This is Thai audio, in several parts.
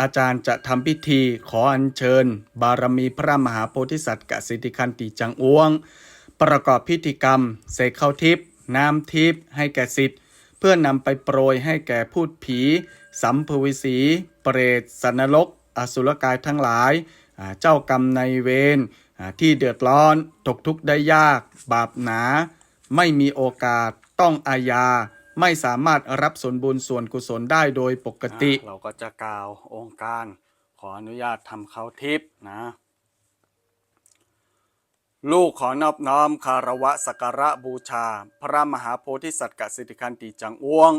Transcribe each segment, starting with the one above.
อาจารย์จะทำพิธีขออัญเชิญ บารมีพระมหาโพธิสัตว์กสิทธิคันติจังอ้วง ประกอบพิธีกรรมเสกเข้าทิพย์น้ำทิพย์ให้แก่สิทธิ์เพื่อนำไปโปรยให้แก่พูดผี สัมภเวสี เปรตสันนรก อสุรกายทั้งหลาย เจ้ากรรมในเวรที่เดือดร้อน ตกทุกข์ได้ยาก บาปหนา ไม่มีโอกาสต้องอาญา ไม่สามารถรับส่วนบุญส่วนกุศลได้โดยปกติ เราก็จะกล่าวองค์การ ขออนุญาตทำเขาทิพย์นะ ลูกขอนอบน้อมคารวะสักการะบูชา พระมหาโพธิสัตว์กสิทธิคันติจังอ้วง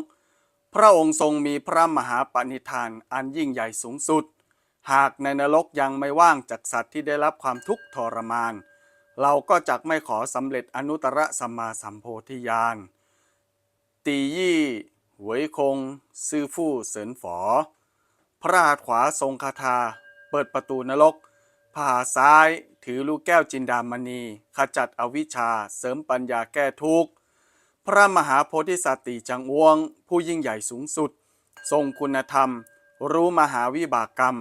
พระองค์ทรงมีพระมหาปณิธานอันยิ่งใหญ่สูงสุด หากในนรกยังไม่ว่างจากสัตว์ที่ได้รับความทุกข์ทรมาน เราก็จักไม่ขอสำเร็จอนุตตรสัมมาสัมโพธิญาณ ตียี่หวยคง ซื่อฟู่เสรินฝอ พระหัตถ์ขวาทรงคาถา เปิดประตูนรกผาซ้ายถือลูกแก้วจินดามณีขจัดอวิชชาเสริมปัญญาแก้ทุกข์ พระมหาโพธิสัตว์ติจังอ้วง ผู้ยิ่งใหญ่สูงสุด ทรงคุณธรรม รู้มหาวิบากกรรม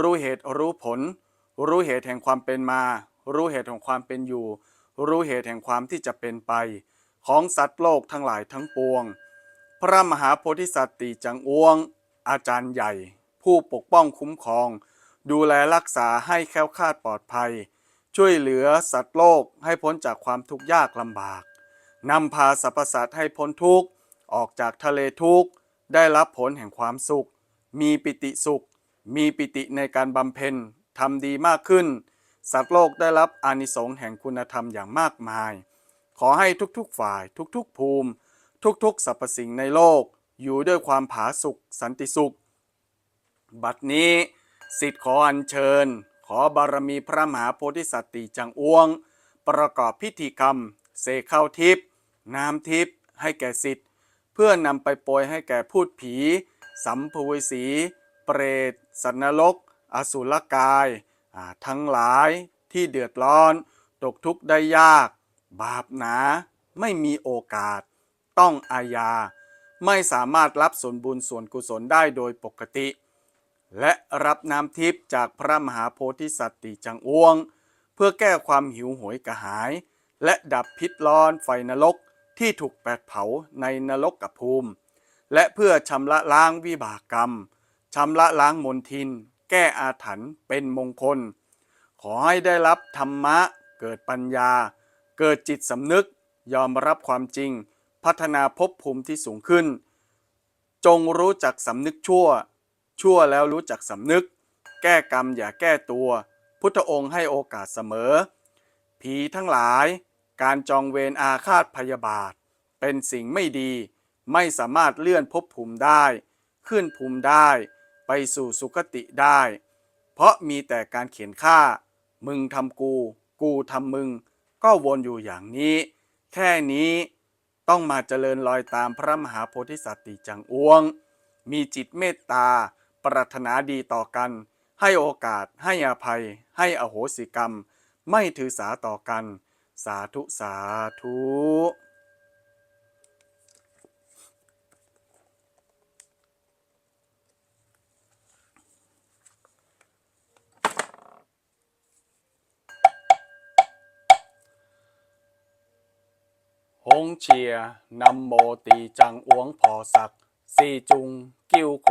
รู้เหตุรู้ผล รู้เหตุแห่งความเป็นมา รู้เหตุแห่งความเป็นอยู่ รู้เหตุแห่งความที่จะเป็นไป ของสัตว์โลกทั้งหลายทั้งปวง พระมหาโพธิสัตว์ติจังอ้วง อาจารย์ใหญ่ ผู้ปกป้องคุ้มครอง ดูแลรักษาให้แคล้วคลาดปลอดภัย ช่วยเหลือสัตว์โลกให้พ้นจากความทุกข์ยากลำบากนำพาสรรพสัตว์ให้พ้นทุกข์ออกจากทะเลทุกข์ได้รับผลแห่งความสุข มีปิติสุข มีปิติในการบำเพ็ญทำดีมากขึ้น สัตว์โลกได้รับอานิสงส์แห่งคุณธรรมอย่างมากมาย ขอให้ทุกๆฝ่าย ทุกๆ ภูมิ ทุกๆสรรพสิ่งในโลก อยู่ด้วยความผาสุกสันติสุข บัดนี้สิทธิ์ขออัญเชิญ ขอบารมีพระมหาโพธิสัตว์ติจังอ้วง ประกอบพิธีกรรม เสกข้าทิพย์น้ำทิพย์ให้แก่สิทธิ์ เพื่อนำไปโปรยให้แก่พูดผี สัมภเวสี เปรต สันนรก อสุรกาย ทั้งหลายที่เดือดร้อน ตกทุกข์ได้ยาก บาปหนาไม่มีโอกาส ต้องอาญา ไม่สามารถรับส่วนบุญส่วนกุศลได้โดยปกติ และรับน้ำทิพย์จากพระมหาโพธิสัตว์ติจังอ้วง เพื่อแก้ความหิวโหยกระหาย และดับพิษร้อนไฟนรกที่ถูกแปดเผาในนรกกับภูมิ และเพื่อชำระล้างวิบากกรรมชำระล้างมนทิน แก้อาถรรพ์เป็นมงคล ขอให้ได้รับธรรมะเกิดปัญญา เกิดจิตสำนึกยอมรับความจริง พัฒนาภพภูมิที่สูงขึ้น จงรู้จักสำนึกชั่ว ชั่วแล้วรู้จักสำนึก แก้กรรมอย่าแก้ตัว พุทธองค์ให้โอกาสเสมอ ผีทั้งหลาย การจองเวรอาฆาตพยาบาท เป็นสิ่งไม่ดี ไม่สามารถเลื่อนภพภูมิได้ ขึ้นภูมิได้ ไปสู่สุคติได้ เพราะมีแต่การเขียนฆ่า มึงทำกู กูทำมึง ก็วนอยู่อย่างนี้ แค่นี้ต้องมาเจริญรอยตามพระมหาโพธิสัตว์ติจังอ้วง มีจิตเมตตา ปรารถนาดีต่อกัน ให้โอกาส ให้อภัย ให้อโหสิกรรม ไม่ถือสาต่อกัน สาธุสาธุ หงเชียนำโมตีจังอ้วงพอสักซีจุง กิ้วโค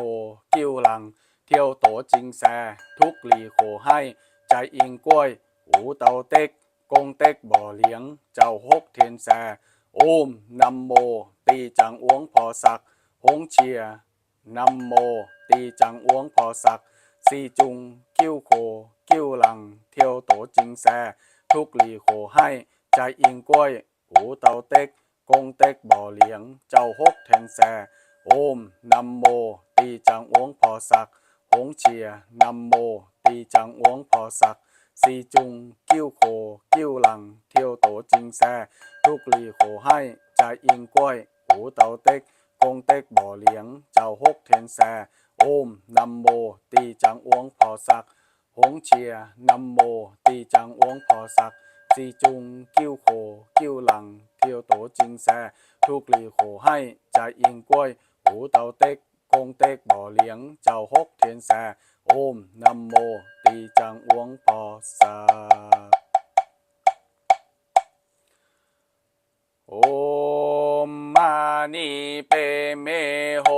กิ้วหลัง เที่ยวโตจิงแซ ทุกหลีโคให้ ใจอิงกล้วย หูเตาเต็ก กงเต็กบ่อเลี้ยง เจ้าฮกเทียนแซโอมนำโม ตีจังอ้วงพอสักหงเชียนำโม ตีจังอ้วงพอสักซีจุง กิ้วโค กิ้วหลัง เที่ยวโตจิงแซ ทุกหลีโคให้ ใจอิงกล้วย หูเต่าเต็กกงเต็กบ่อเลี้ยง เจ้าฮกแทนแซโอมนำโม ตีจังอวงพอสักหงเชียนำโม ตีจังอวงพอสักซีจุง กิ้วโค กิ้วหลัง เที่ยวโตจิงแซทุกลีโคให้ใจอิงกล้วย หูเต่าเต็กกงเต็กบ่อเลี้ยง เจ้าฮกแทนแซ งแซทุกลีโคให้ใจอิงกล้วยหูเตาเต็กคงเต็กบ่อเลี้ยงเจ้าฮกเทียนแซโอมนัมโม ตีจังอวงพอสาโอมมานีเปเมห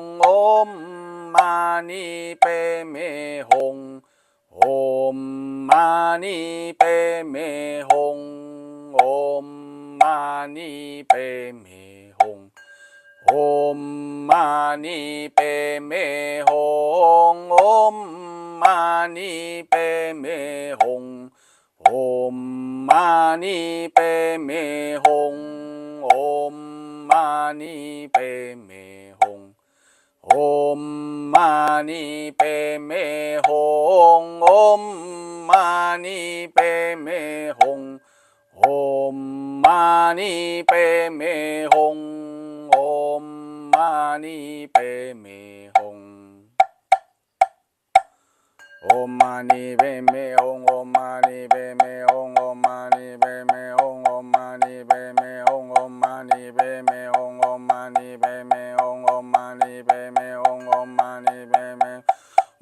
งโอมมานีเปเมหงโอมมานีเป เปเมหงโอมมานีเปเมหงโอมมานีเปเมหงโอมมานีเปเมหงโอมมานีเปเมหงโอมมานีเปเมหงโอมมานีเปเมหงโอม มานีเปเมหงโอมมานีเปเมหงโอมมานีเปเมหงโอม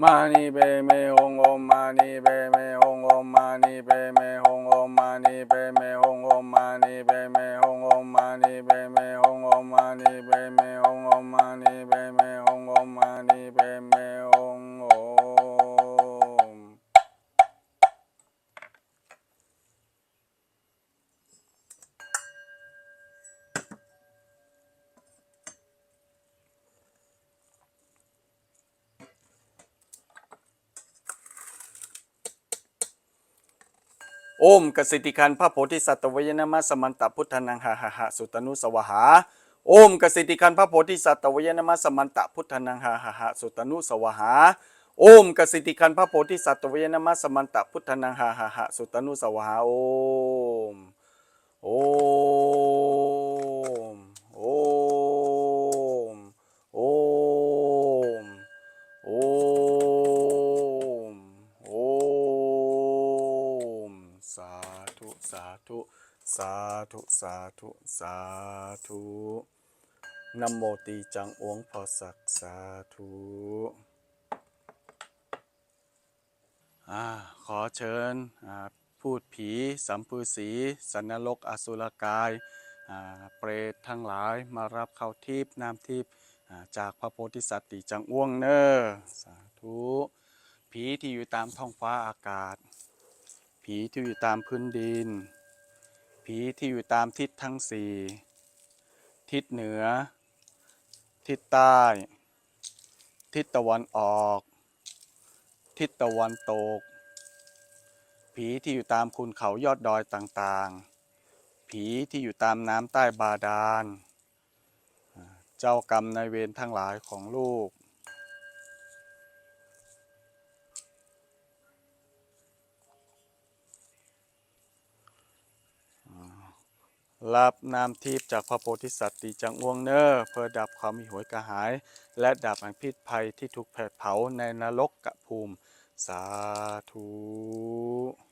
มานีเปเมหงโอมมานีเปเมหง โอมกสิติคันพระโพธิสัตว์วยนามะสมันตพุทธนังหาหาหาสุตนุสวหา โอมกสิติคันพระโพธิสัตว์วยนามะสมันตพุทธนังหาหาหาสุตนุสวหา โอมกสิติคันพระโพธิสัตว์วยนามะสมันตพุทธนังหาหาหาสุตนุสวหา โอม โอม ธุสาธุสาธุสาธุสาธุนโมตีจังอวงพอสักสาธุอขอเชิญพูดผีสัมภืสีสันนรกอสุรกาย เปรตทั้งหลายมารับเข้าทิพน้ำทิพจากพระโพธิสัตว์ติจังอ้วงเนอสาธุผีที่อยู่ตามท้องฟ้าอากาศ ผีที่อยู่ตามพื้นดิน ผีที่อยู่ตามทิศทั้งสี่ทิศเหนือ ทิศใต้ ทิศตะวันออก ทิศตะวันตก ผีที่อยู่ตามคุณเขายอดดอยต่างๆ ผีที่อยู่ตามน้ำใต้บาดาล เจ้ากรรมนายเวรทั้งหลายของลูก รับน้ำทิพย์จากพระโพธิสัตว์ตีจังอ้วงเนอร์เพื่อดับความหิวยกระหาย และดับอันพิษภัยที่ถูกแผดเผาในนรกกะภูมิ สาธุ